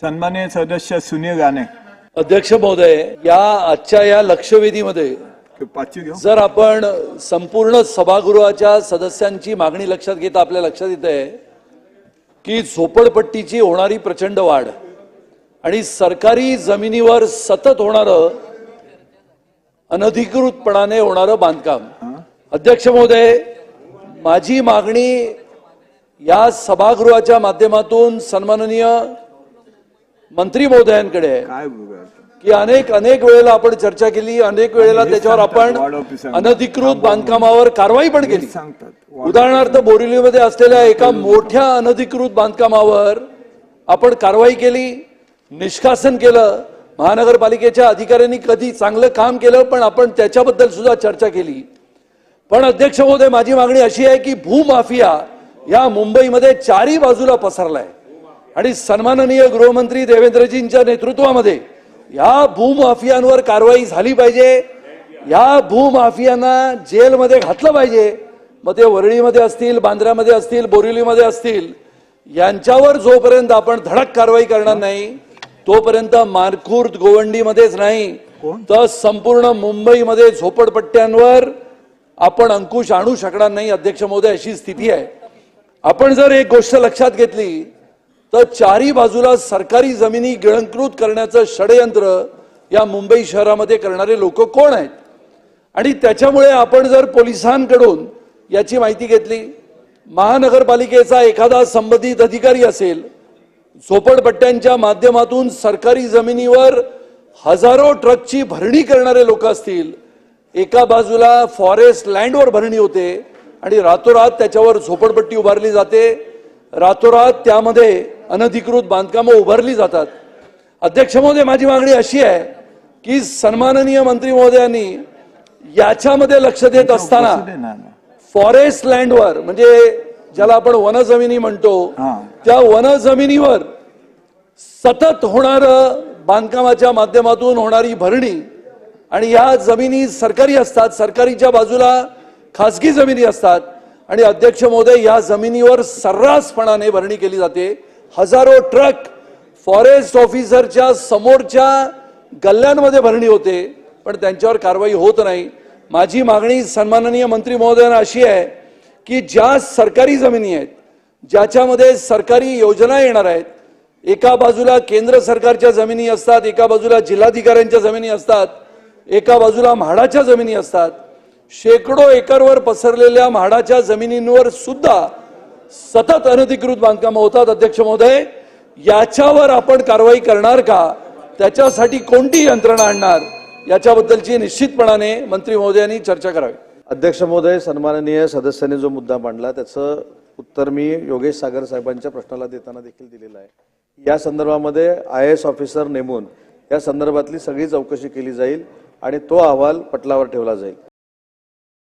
सन्मान्य सदस्य सुनील राणे अध्यक्ष महोदय या आजच्या या लक्षवेधीमध्ये जर आपण संपूर्ण सभागृहाच्या सदस्यांची मागणी लक्षात घेता आपल्या लक्षात येत आहे की झोपडपट्टीची होणारी प्रचंड वाढ आणि सरकारी जमिनीवर सतत होणारं अनधिकृतपणाने होणारं बांधकाम. अध्यक्ष महोदय माझी मागणी या सभागृहाच्या माध्यमातून सन्माननीय मंत्री महोदयांकडे काय की अनेक अनेक वेळेला आपण चर्चा केली अनेक वेळेला त्याच्यावर आपण अनधिकृत बांधकामावर कारवाई पण केली. सांगतात उदाहरणार्थ बोरिवलीमध्ये असलेल्या एका मोठ्या अनधिकृत बांधकामावर आपण कारवाई केली निष्कासन केलं महानगरपालिकेच्या अधिकाऱ्यांनी कधी चांगलं काम केलं पण आपण त्याच्याबद्दल सुद्धा चर्चा केली. पण अध्यक्ष महोदय माझी मागणी अशी आहे की भूमाफिया या मुंबईमध्ये चारी बाजूला पसरलाय. आणि सन्माननीय गृहमंत्री देवेंद्रजींच्या नेतृत्वामध्ये या भूमाफियांवर कारवाई झाली पाहिजे. या भूमाफियांना जेलमध्ये घातलं पाहिजे. मग ते वरळीमध्ये असतील बांद्र्यामध्ये असतील बोरिवलीमध्ये असतील यांच्यावर जोपर्यंत आपण धडक कारवाई करणार नाही तोपर्यंत मारखुर्द गोवंडीमध्येच नाही तर संपूर्ण मुंबईमध्ये झोपडपट्ट्यांवर आपण अंकुश आणू शकणार नाही अध्यक्ष महोदय अशी स्थिती आहे. आपण जर एक गोष्ट लक्षात घेतली तर चारी बाजूला सरकारी जमिनी गिळंकृत करण्याचं षडयंत्र या मुंबई शहरामध्ये करणारे लोक कोण आहेत? आणि त्याच्यामुळे आपण जर पोलिसांकडून याची माहिती घेतली महानगरपालिकेचा एखादा संबंधित अधिकारी असेल झोपडपट्ट्यांच्या माध्यमातून सरकारी जमिनीवर हजारो ट्रकची भरणी करणारे लोक असतील एका बाजूला फॉरेस्ट लँडवर भरणी होते आणि रातोरात त्याच्यावर झोपडपट्टी उभारली जाते रातोरात त्यामध्ये अनधिकृत बांधकामं उभारली जातात अध्यक्ष महोदय माझी मागणी अशी आहे की सन्माननीय मंत्री महोदयांनी याच्यामध्ये लक्ष देत असताना. फॉरेस्ट लँडवर म्हणजे ज्याला आपण वनजमिनी म्हणतो हा. त्या वनजमिनीवर सतत होणार बांधकामाच्या माध्यमातून होणारी भरणी आणि या जमिनी सरकारी असतात सरकारीच्या बाजूला खासगी जमिनी असतात आणि अध्यक्ष महोदय या जमिनीवर सर्रासपणाने भरणी केली जाते. हजारो ट्रक फॉरेस्ट ऑफिसरच्या समोरच्या गल्ल्यांमध्ये भरणी होते पण त्यांच्यावर कारवाई होत नाही. माझी मागणी सन्माननीय मंत्री महोदयांना अशी आहे की ज्या सरकारी जमिनी आहेत ज्याच्यामध्ये सरकारी योजना येणार आहेत एका बाजूला केंद्र सरकारच्या जमिनी असतात एका बाजूला जिल्हाधिकाऱ्यांच्या जमिनी असतात एका बाजूला म्हाडाच्या जमिनी असतात शेकडो एकरवर पसरलेल्या म्हाडाच्या जमिनींवर सुद्धा सतत अनधिकृत बांधकाम होतात. अध्यक्ष महोदय याच्यावर आपण कारवाई करणार का? त्याच्यासाठी कोणती यंत्रणा आणणार? याच्याबद्दलची निश्चितपणाने मंत्री महोदयांनी चर्चा करावी. अध्यक्ष महोदय सन्माननीय सदस्यांनी जो मुद्दा मांडला त्याचं उत्तर मी योगेश सागर साहेबांच्या प्रश्नाला देताना देखील दिलेलं आहे. या संदर्भामध्ये आय एस ऑफिसर नेमून या संदर्भातली सगळी चौकशी केली जाईल आणि तो अहवाल पटलावर ठेवला जाईल.